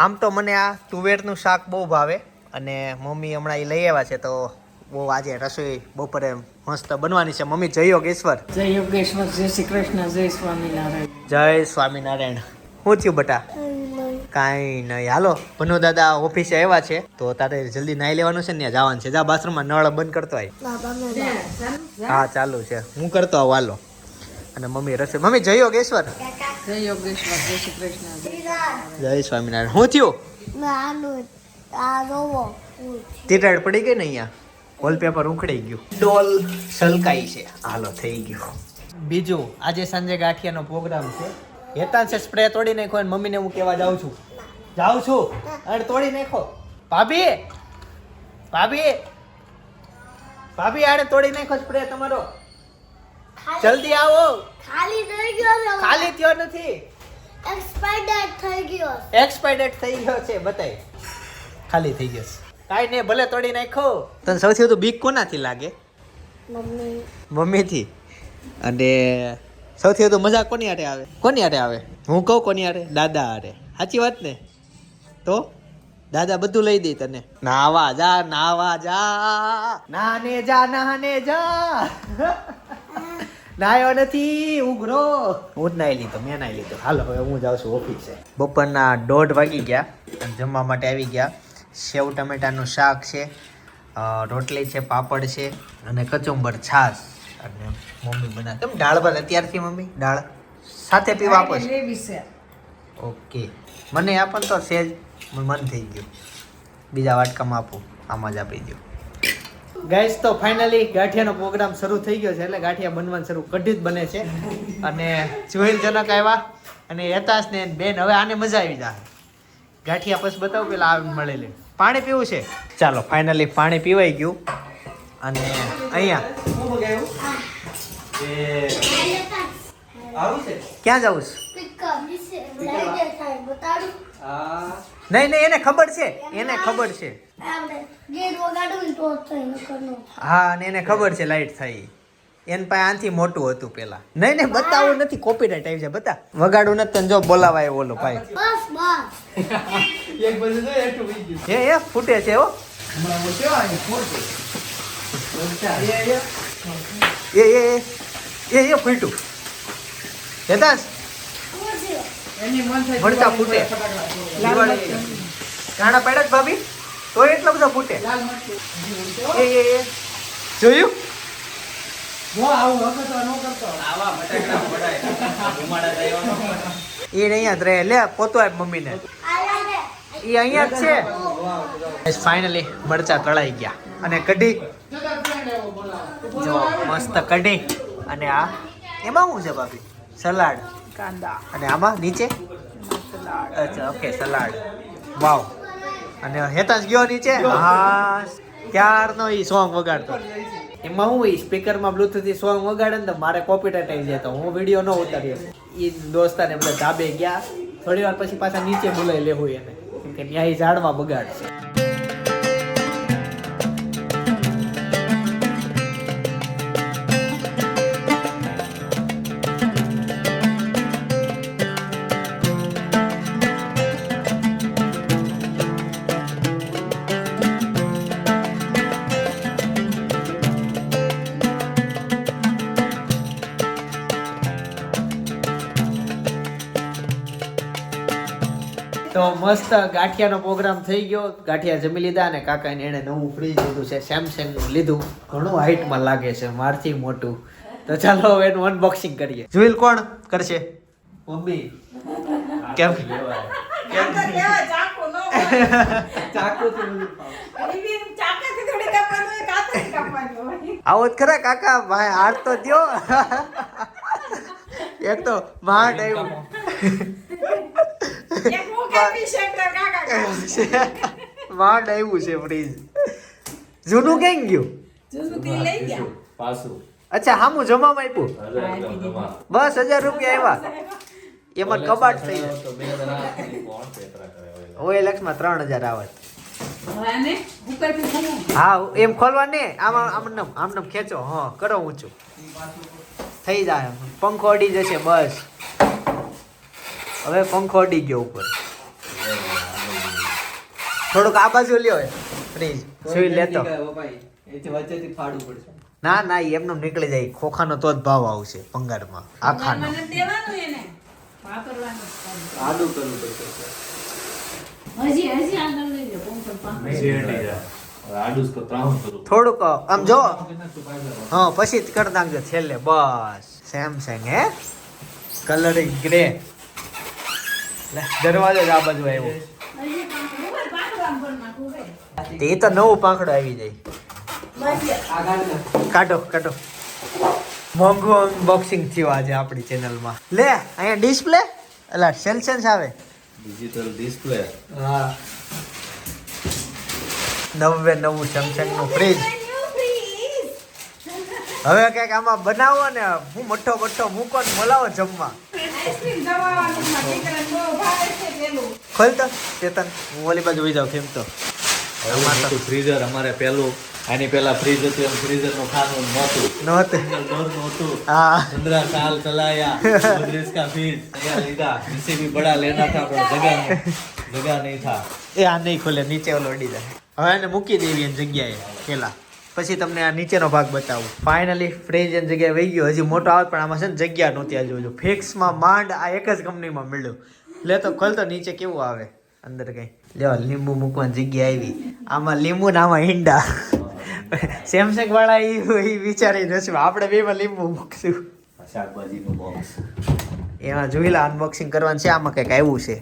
આમ તો મને આ તુવેરનું શાક બહુ ભાવે અને મમ્મી હમણાં એ લઈ આવ્યા છે તો બહુ આજે રસોઈ બપોરે મસ્ત બનવાની છે. મમ્મી જય યોગેશ્વર. જય યોગેશ્વર જય શ્રી કૃષ્ણ જય સ્વામિનારાયણ. જય સ્વામિનારાયણ. શું થયું બટા? કાંઈ નહીં હાલો ભનુ દાદા ઓફિસે આવ્યા છે. તો તારે જલ્દી નાઈ લેવાનું છે ને ત્યાં જવાનું છે. જા બાથરૂમમાં નળ બંધ કરતો હોય હા ચાલુ છે. હું કરતો આવું હાલો. અને મમ્મી રસોઈ મમ્મી જય યોગેશ્વર. જય યોગેશ્વર જય શ્રી કૃષ્ણ જય સ્વામિનારાયણ. હું થયું? તિરાડ પડી ગઈ ને અહીંયા? વોલપેપર ઉખડી ગયું. ડોલ સલકાઈ છે. હાલો થઈ ગયું. બીજું આજે સાંજે ગાંઠિયાનો પ્રોગ્રામ છે. હેતાંશે સ્પ્રે તોડી નાખ્યો અને મમ્મીને હું કહેવા જાઉં છું. જાઉં છું? અને તોડી નાખો. ભાભી? ભાભી? ભાભી આને તોડી નાખો સ્પ્રે તમારો. જલ્દી આવો. ખાલી થઈ ગયો છે ખાલી થયો નથી. એક્સપાયર્ડ થઈ ગયો એક્સપાયર્ડ થઈ ગયો છે બતાય. ખાલી થઈ ગયો છે. કાંઈ નહીં ભલે તોડી નાખો. તને સૌથી વધુ બીક કોનાથી લાગે? મમ્મી. મમ્મીથી? અને સૌથી વધુ મજા કોની હારે આવે? કોની હારે આવે? હું કહું કોની હારે? દાદા હારે. સાચી વાત ને? તો? દાદા બધું લઈ દે તને. નાવા જા નાવા જા. નાને જા નાને જા. નાયો નથી ઉઘરો. હું જ નાઈ લીધો મેં નાઈ લીધો. હાલો હવે હું જાઉં છું ઓફિસે બપોરના દોઢ વાગી ગયા અને જમવા માટે આવી ગયા. સેવ ટમેટાનું શાક છે રોટલી છે પાપડ છે અને કચુંબર છાશ. અને મમ્મી બના કેમ દાળ ભાત અત્યારથી મમ્મી? દાળ? સાથે પીવા આપો ઓકે. મને આપણ તો સેજ મન થઈ ગયું. બીજા વાટકામાં આપું. આમાં જ આપી દો ગાઈસ તો ફાઇનલી ગાંઠિયાનો પ્રોગ્રામ શરૂ થઈ ગયો છે એટલે ગાંઠિયા બનવાનું શરૂ કઢી જ બને છે. અને જોઈલ જનક આવ્યા. અને યતાશ ને બેન હવે આને મજા આવી જાય. ગાંઠિયા પછી બતાવું પેલા આવી મળેલી. પાણી પીવું છે? ચાલો ફાઇનલી પાણી પીવાઈ ગયું. અને અહીંયા. ક્યાં જવું છે? નહીં નહીં એને ખબર છે એને ખબર છે. હા ને એને ખબર છે લાઈટ થઈ એન પાસે આનથી મોટું હતું પેલા. નહીં નહીં બતાવું નથી કોપીરાઈટ આવી જાય બતા. વગાડું નથી તને જો બોલાવાય ઓલો ભાઈ. બસ બસ. એ એ ફૂટે છે હો. એ. એ એ એ એ ફૂટ્યું. હેતાશ એની મન થાય ભણતા ફૂટે. કાણા પાડ્યા જ ભાભી? તો એટલા બધા ફૂટે. લાલ એ એ એ. જોયું? જો આવું વખત ન કરતો. એ અહીંયા જ રહે. લે પોતો આપ મમ્મીને. એ અહીંયા જ છે. ફાઇનલી મરચા તળાઈ ગયા. અને કઢી. જો મસ્ત કઢી. અને આ એમાં શું છે ભાભી? સલાડ. કાંદા. અને આમાં નીચે? અચ્છા ઓકે સલાડ. વાવ. અને હેતાશ ગયો નીચે? હા ત્યારનો એ સોંગ વગાડતો? એમાં હું એ સ્પીકરમાં બ્લુટૂથ સોંગ વગાડે ને તો મારે કોપીરાઇટ આવી જાય તો હું વીડિયો ન ઉતાર્યો એ દોસ્તાને બધા ધાબે ગયા. થોડી વાર પછી પાછા નીચે બોલાવી લેવું એને. કે ત્યાં એ ઝાડમાં બગાડશે. તો મસ્ત ગાંઠિયાનો પ્રોગ્રામ થઈ ગયો. ગાંઠિયા જમી લીધા અને કાકાને એણે નવું ફ્રીજ લીધું છે સેમસંગનું લીધું. ઘણું હાઇટમાં લાગે છે મારથી મોટું. તો ચાલો હવે એનું અનબોક્સિંગ કરીએ. જોઈલ કોણ કરશે? મમ્મી. કેમ? કેમ? આવો જ ખરા કાકા ભાઈ હાથ તો દ્યો. એક તો માંડ આવ્યું. માંડ આવ્યું છે ફ્રીજ. જૂનું કેમ ગયું? જૂનું અચ્છા હામું જમામાં આપ્યું? હજાર ગ્રામ જમા. બસ હજાર રૂપિયા આવ્યા. એમાં કબાટ થઈ? ઓએ લક્ષમાં ત્રણ હજાર ઘણું હા એમ ખોલવા ને? આમ આમને આમ આમ આમ ખેંચો. હા કરો ઊંચું. થઈ જાય. પંખો અડી જશે બસ. હવે પંખો અડી ગયો ઉપર. થોડુંક આ બાજુ લ્યો ફ્રીજ. સુઈ લેતો. ના ના એમનો એમનેમ નીકળી જાય. ખોખાનો તો જ ભાવ આવશે પંગારમાં આખાનો. મને દેવાનું એને. વાપરવાનું જ કામ. આડું કરવું પડશે. હજી હજી આગળ લઈ લો પંખો પાંખો. શેરડી જાય. હવે આડું જ ત્રાહું કરું. થોડુંક આમ જો. હા પછી જ કરી નાખજો છેલ્લે. બસ. સેમસંગ હે? કલરિંગ ગ્રે દરવાજો જ આ બાજુ આવ્યો. તે તો નવો પાંખડો આવી જાય. કાઢો કાઢો. મોંઘું અનબોક્સિંગ થયું આજે આપણી ચેનલમાં લે અહીંયા ડિસ્પ્લે એટલે સેલસેન્સ આવે. ડિજિટલ ડિસ્પ્લે હા. નવે નવું સેમસંગનું ફ્રીજ હવે કંઈક આમાં બનાવો ને હું મઠ્ઠો મઠ્ઠો મૂકો ને બોલાવો જમવા. ખોલ તો ચેતન હું ઓલી બાજુ વહી જાઉં એમ તો. ફ્રીઝર અમારે પેલું આની પેલા ફ્રીજ હતું એમ ફ્રીઝરનું ખાનું નહોતું. નહોતું. નહોતું હા. પંદર સાલ ચલાયા. બત્રીસ કા ફીસ લીધા. જીસી બી બડા લેના થા પણ જગા જગા નહીં થા. એ આ નહીં ખોલે નીચે ઓલો ઉડી જાય. હવે એને મૂકી દેવી એની જગ્યાએ પેલા. પછી તમને આ નીચેનો ભાગ બતાવું. ફાઇનલી ફ્રીજ એની જગ્યાએ વહી ગયો. હજી મોટો આવે પણ આમાં છે ને જગ્યા નહોતી આ જોજો. ફિક્સમાં માંડ આ એક જ કંપનીમાં મળ્યું. લે તો ખોલ તો નીચે કેવું આવે? અંદર કઈ. લેવા લીંબુ મૂકવાની જગ્યા આવી. આમાં લીંબુ ને આમાં ઈંડા. સેમસંગ વાળા એ વિચારી નથી આપણે બેમાં લીંબુ મૂકશું. શાકભાજી બોક્સ એમાં જોઈ લે અનબોક્સિંગ કરવાનું છે આમાં કંઈક આવ્યું છે.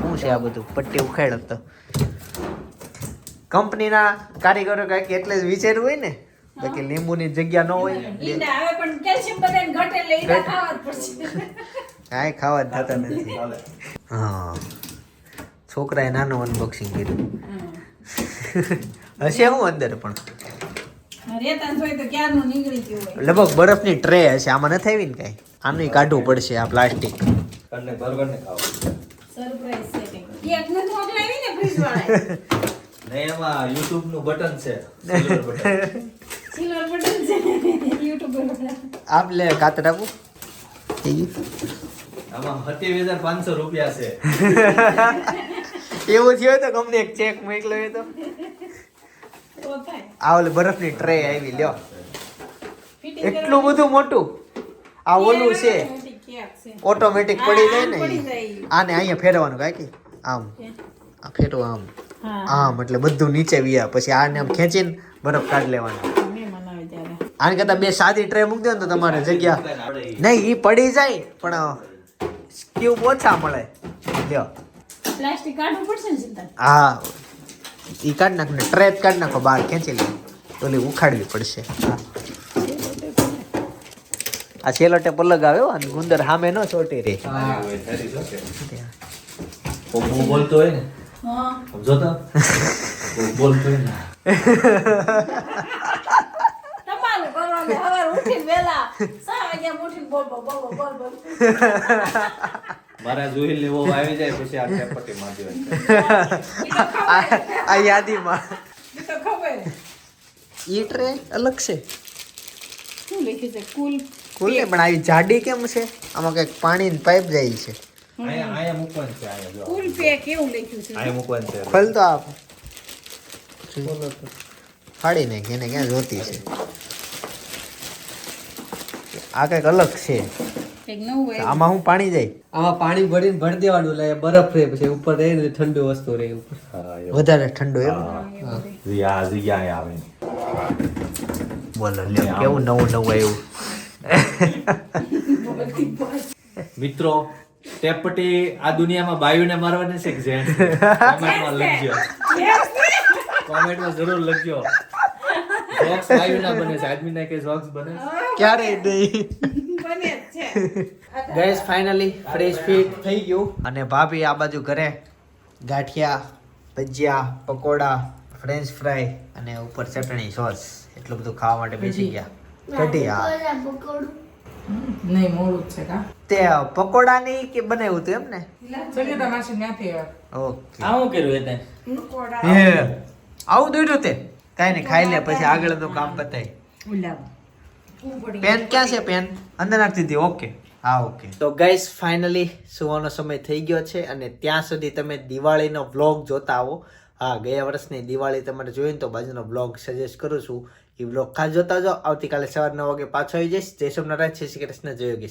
શું છે આ બધું? પટ્ટી ઉખાડ તો. કંપનીના કારીગરો કંઈક એટલે જ વિચાર્યું હોય ને? બાકી લીંબુની જગ્યા ન હોય. આવે પણ કેલ્શિયમ બધાને ઘટે એટલે ઈંડા ખાવા જ પડશે. કાંઈ ખાવા જ થતા નથી. હા. છોકરાએ નાનું અનબોક્સિંગ કર્યું. હશે હું અંદર પણ. રેતા જોઈ તો ક્યારનું નીકળી ગયું હોય. લગભગ બરફની ટ્રે હશે. આમાં નથી આવી ને કાંઈ? આનું કાઢવું પડશે આ પ્લાસ્ટિક. કરને બર્ગર ને ખાવ. Surprise setting. કેક નથી મોકલાવી ને ફ્રીજ વાળાએ? ને એમાં યુટ્યુબનું બટન છે. Silver button. છે. યુટ્યુબ પર આપ લે કાતર આપું. આમાં હતી વેધર પાંચસો રૂપિયા છે. એવું થયો તો કંપની એક ચેક મોકલ્યો તો. આ ઓલી બરફની ટ્રે આવી લ્યો. એટલું બધું મોટું. આ ઓલું છે. ઓટોમેટિક પડી જાય ને. આને અહીંયા ફેરવાનું કાકી આમ. આ ફેરવો આમ. આમ એટલે બધું નીચે વ્યા. પછી આને આમ ખેંચીને બરફ કાઢી લેવાનું. આને કરતા બે સાદી ટ્રે મૂકી દો ને તો તમારે જગ્યા નહીં એ પડી જાય પણ ક્યુબ ઓછા મળે. લ્યો. પ્લાસ્ટિક કાઢવું પડશે ને હા. ઈ કાઢ નાખો ને ટ્રે કાઢ નાખો બહાર ખેંચી લે. ઓલી ઉખાડવી પડશે. હા. આ છેલ્લો ટેપ અલગ આવ્યો અને ગુંદર સામે ન ચોટી રહી. બોલતો હોય ને. સમજો તો બોલ બોલ બોલ બોલ બોલ મારા જોઈ લેવો આવી જાય પછી આ ચેપટી મારી હોય. તો આ યાદીમાં. ઈ તો ખબર. ઈ ટ્રે અલગ છે. શું લખ્યું છે? કુલ કુલ પણ આવી જાડી કેમ છે? આમાં કંઈક પાણીની પાઇપ જાય છે. અહીંયા અહીંયા મૂકવાનું છે અહીંયા જો. કુલ પેક એવું લખ્યું છે? અહીંયા મૂકવાનું છે. ખોલ તો આપ. ફાડી નાખ એને ક્યાં જોતી છે? આ કંઈક અલગ છે. એક નવું હોય. આમાં હું પાણી જાય. આમાં પાણી ભરીને ભરી દેવાનું એટલે બરફ રહે પછી ઉપર રહે ને ઠંડુ વસ્તુ રહે ઉપર. હા, એવું. વધારે ઠંડુ એમ? જગ્યા જગ્યાએ આવે બોલો લ્યો કેવું નવું નવું આવ્યું? મિત્રો ટેપટી આ દુનિયામાં બાયુને મારવાની છે કે જેન કોમેન્ટમાં લખજો. કોમેન્ટમાં જરૂર લખજો. જોક્સ બાયુના બને છે. આદમીના કે જોક્સ બને ક્યારે નહીં? બને છે. ગેસ ફાઇનલી ફ્રેશ ફીટ થઈ ગયું. અને ભાભી આ બાજુ ઘરે ગાંઠિયા ભજીયા પકોડા ફ્રેન્ચ ફ્રાય અને ઉપર ચટણી સોસ એટલું બધું ખાવા માટે બેસી ગયા. ઘટી હા. નહીં મોડું છે કા? તે પકોડાની કે બનાવ્યું હતું એમ ને ઓકે. આવું કર્યું એને? હે. આવું દોડ્યું તે? કાંઈ નહીં ખાઈ લે પછી આગળનું કામ પતાય. પેન ક્યાં છે પેન? અંદર નાખી દીધી ઓકે. હા ઓકે. તો ગાઈસ ફાઇનલી સુવાનો સમય થઈ ગયો છે અને ત્યાં સુધી તમે દિવાળીનો વ્લોગ જોતા આવો. હા ગયા વર્ષની દિવાળી તમારે જોઈને તો બાજુનો બ્લોગ સજેસ્ટ કરું છું. એ બ્લોગ ખાસ જોતા જાઓ. આવતીકાલે સવાર નવ વાગે પાછો આવી જઈશ. જય સોમનારાયણ શ્રી શ્રી કૃષ્ણ જય